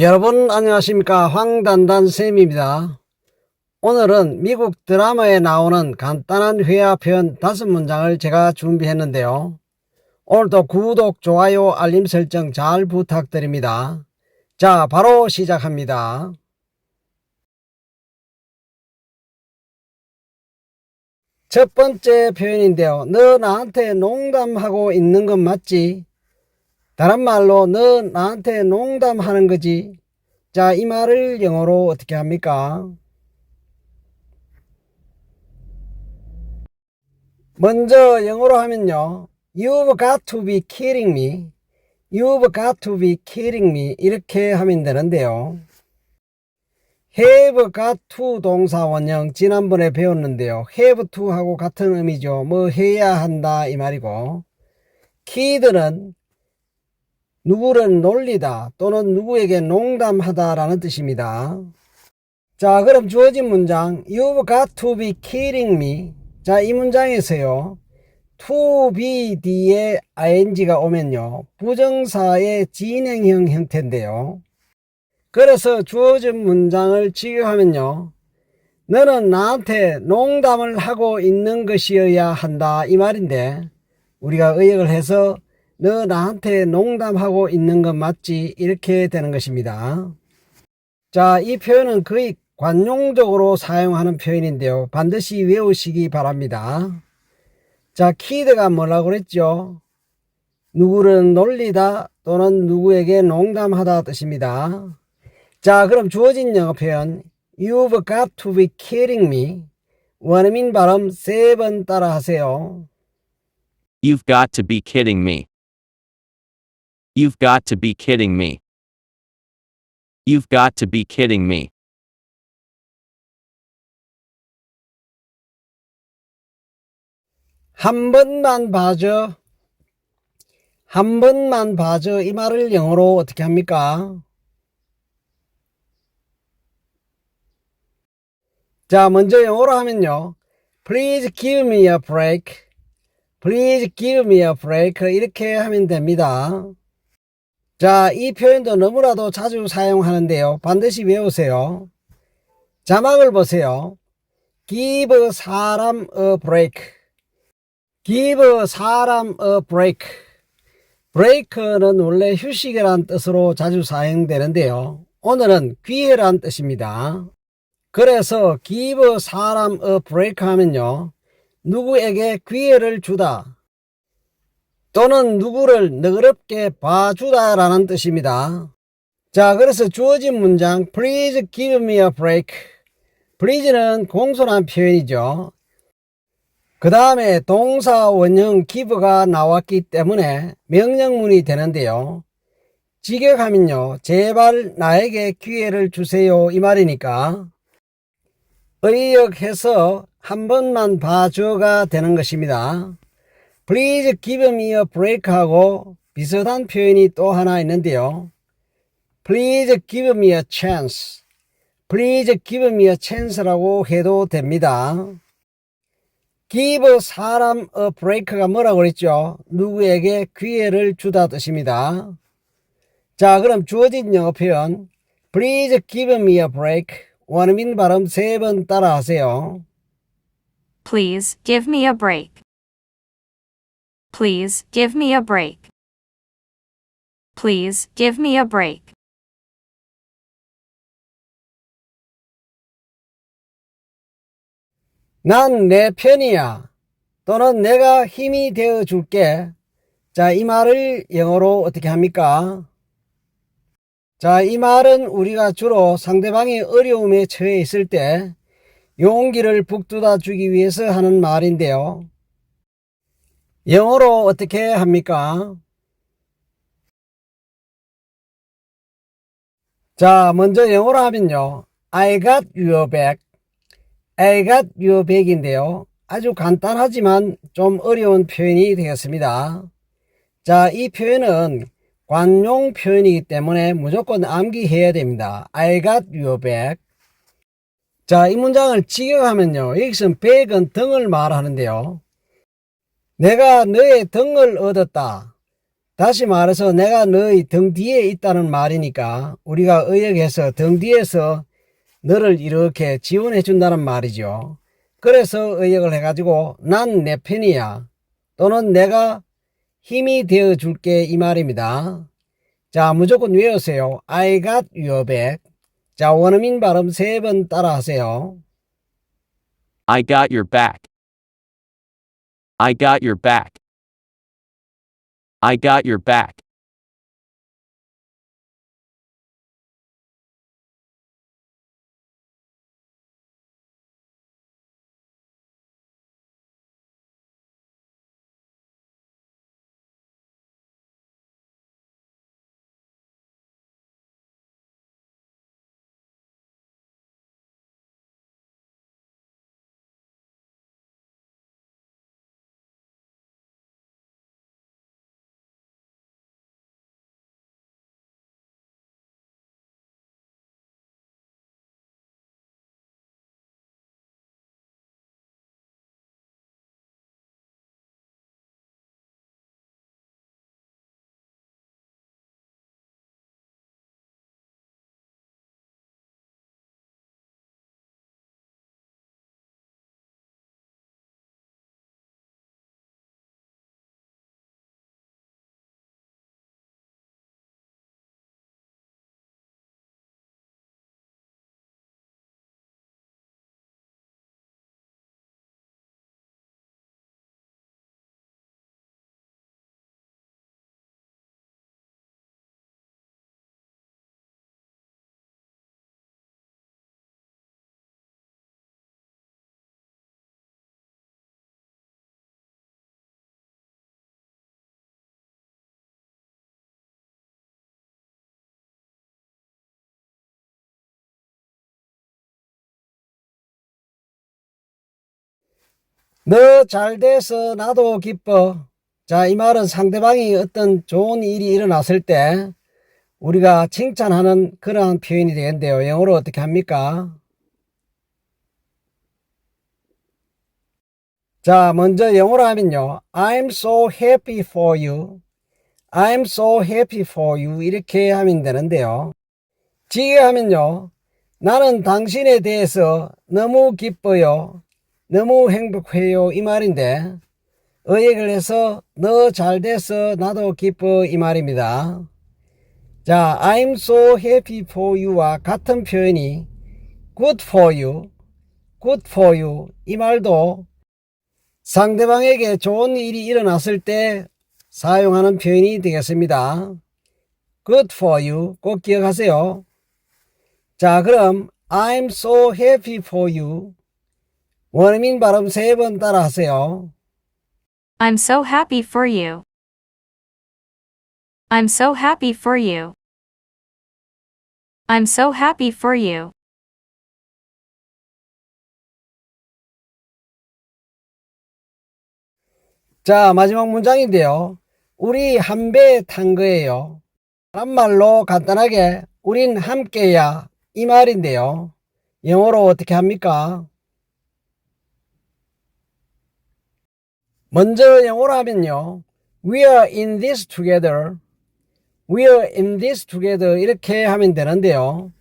여러분 안녕하십니까 황단단 쌤입니다. 오늘은 미국 드라마에 나오는 간단한 회화 표현 다섯 문장을 제가 준비했는데요. 오늘도 구독, 좋아요, 알림 설정 잘 부탁드립니다. 자, 바로 시작합니다. 첫 번째 표현인데요. 너 나한테 농담하고 있는 건 맞지? 다른 말로 너 나한테 농담하는 거지. 자, 이 말을 영어로 어떻게 합니까? 먼저 영어로 하면요. You've got to be kidding me. You've got to be kidding me. 이렇게 하면 되는데요. have got to 동사 원형 지난번에 배웠는데요. have to 하고 같은 의미죠. 뭐 해야 한다 이 말이고. kid는 누구를 놀리다 또는 누구에게 농담하다라는 뜻입니다. 자, 그럼 주어진 문장 You've got to be kidding me. 자, 이 문장에서요. to be 뒤에 ing가 오면요. 부정사의 진행형 형태인데요. 그래서 주어진 문장을 직역하면요. 너는 나한테 농담을 하고 있는 것이어야 한다 이 말인데 우리가 의역을 해서 너 나한테 농담하고 있는 건 맞지? 이렇게 되는 것입니다. 자, 이 표현은 거의 관용적으로 사용하는 표현인데요. 반드시 외우시기 바랍니다. 자, 키드가 뭐라고 그랬죠? 누구를 놀리다 또는 누구에게 농담하다 뜻입니다. 자, 그럼 주어진 영어 표현 You've got to be kidding me. 원어민 발음 세 번 따라 하세요. You've got to be kidding me. You've got to be kidding me. You've got to be kidding me. 한 번만 봐줘. 한 번만 봐줘. 이 말을 영어로 어떻게 합니까? 자, 먼저 영어로 하면요. Please give me a break. Please give me a break. 이렇게 하면 됩니다. 자, 이 표현도 너무나도 자주 사용하는데요. 반드시 외우세요. 자막을 보세요. Give 사람 a break. give 사람 a break. break는 원래 휴식이란 뜻으로 자주 사용되는데요. 오늘은 기회란 뜻입니다. 그래서 give 사람 a break 하면요. 누구에게 기회를 주다. 또는 누구를 너그럽게 봐주다라는 뜻입니다. 자, 그래서 주어진 문장 Please give me a break. Please는 공손한 표현이죠. 그 다음에 동사 원형 give가 나왔기 때문에 명령문이 되는데요. 직역하면요. 제발 나에게 기회를 주세요. 이 말이니까 의역해서 한 번만 봐줘가 되는 것입니다. Please give me a break 하고 비슷한 표현이 또 하나 있는데요. Please give me a chance. Please give me a chance라고 해도 됩니다. give 사람 a break가 뭐라고 그랬죠? 누구에게 기회를 주다 뜻입니다. 자, 그럼 주어진 영어 표현 Please give me a break. 원어민 발음 세 번 따라 하세요. Please give me a break. Please give me a break. Please give me a break. 난 내 편이야. 또는 내가 힘이 되어 줄게. 자, 이 말을 영어로 어떻게 합니까? 자, 이 말은 우리가 주로 상대방이 어려움에 처해 있을 때 용기를 북돋아 주기 위해서 하는 말인데요. 영어로 어떻게 합니까? 자, 먼저 영어로 하면요. I got your back. I got your back인데요. 아주 간단하지만 좀 어려운 표현이 되겠습니다. 자, 이 표현은 관용 표현이기 때문에 무조건 암기해야 됩니다. I got your back. 자, 이 문장을 직역하면요. 여기서는 back은 등을 말하는데요. 내가 너의 등을 얻었다. 다시 말해서 내가 너희 등 뒤에 있다는 말이니까 우리가 의역해서 등 뒤에서 너를 이렇게 지원해 준다는 말이죠. 그래서 의역을 해가지고 난 내 편이야. 또는 내가 힘이 되어 줄게 이 말입니다. 자, 무조건 외우세요. I got your back. 자, 원어민 발음 세 번 따라 하세요. I got your back. I got your back. I got your back. 너 잘 돼서 나도 기뻐. 자, 이 말은 상대방이 어떤 좋은 일이 일어났을 때 우리가 칭찬하는 그러한 표현이 되겠는데요. 영어로 어떻게 합니까? 자, 먼저 영어로 하면요. I'm so happy for you. I'm so happy for you. 이렇게 하면 되는데요. 지게 하면요. 나는 당신에 대해서 너무 기뻐요. 너무 행복해요. 이 말인데, 의역을 해서 너잘 돼서 나도 기뻐. 이 말입니다. 자, I'm so happy for you와 같은 표현이 good for you, good for you. 이 말도 상대방에게 좋은 일이 일어났을 때 사용하는 표현이 되겠습니다. good for you. 꼭 기억하세요. 자, 그럼 I'm so happy for you. 원어민 발음 세 번 따라 하세요. I'm so happy for you. I'm so happy for you. I'm so happy for you. 자, 마지막 문장인데요. 우리 한 배 탄 거예요. 다른 말로 간단하게 우린 함께야 이 말인데요. 영어로 어떻게 합니까? 먼저 영어로 하면요. We are in this together. We are in this together. 이렇게 하면 되는데요.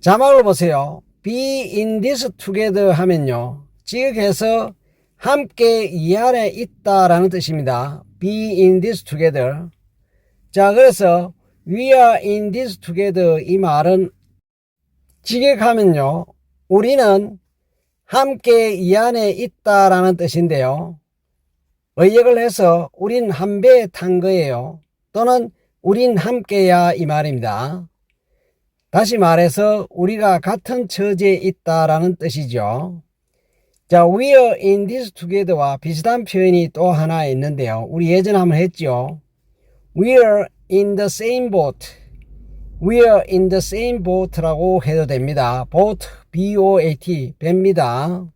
자막을 보세요. Be in this together 하면요. 지극해서 함께 이 안에 있다라는 뜻입니다. Be in this together. 자, 그래서 We are in this together 이 말은 직역하면요. 우리는 함께 이 안에 있다라는 뜻인데요. 의역을 해서 우린 한 배에 탄 거예요. 또는 우린 함께야 이 말입니다. 다시 말해서 우리가 같은 처지에 있다라는 뜻이죠. 자, we are in this together와 비슷한 표현이 또 하나 있는데요. 우리 예전에 한번 했죠. We are in the same boat. We are in the same boat라고 해도 됩니다. boat, B-O-A-T, 배입니다.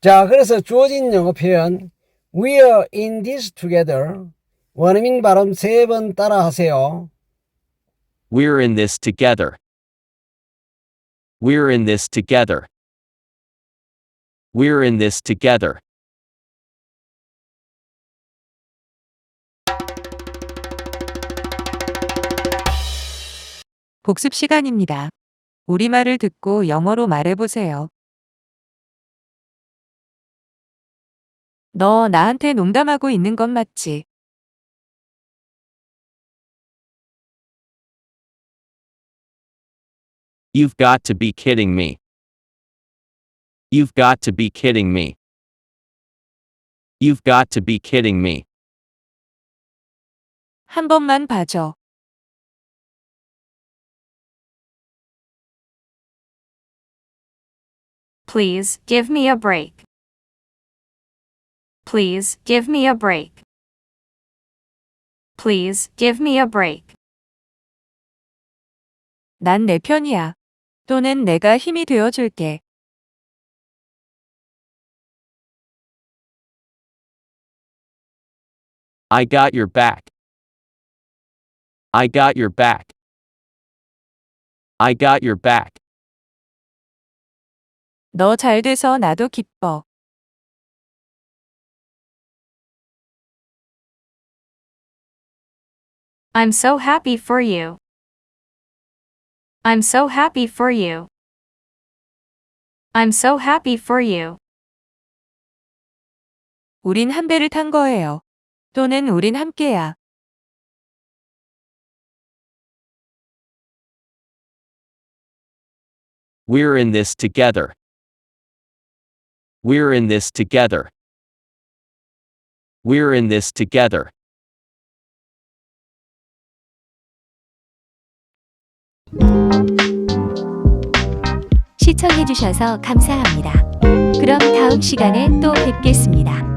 자, 그래서 주어진 영어 표현 We are in this together. 원음인 발음 세 번 따라하세요. We're in this together. We're in this together. We're in this together. 복습 시간입니다. 우리말을 듣고 영어로 말해보세요. 너 나한테 농담하고 있는 건 맞지? You've got to be kidding me. You've got to be kidding me. You've got to be kidding me. 한 번만 봐줘. Please give me a break. Please give me a break. Please give me a break. 난 내 편이야. 또는 내가 힘이 되어 줄게. I got your back. I got your back. I got your back. 너 잘 돼서 나도 기뻐. I'm so happy for you. I'm so happy for you. I'm so happy for you. 우린 한 배를 탄 거예요. 또는 우린 함께야. We're in this together. We're in this together. We're in this together. 시청해주셔서 감사합니다. 그럼 다음 시간에 또 뵙겠습니다.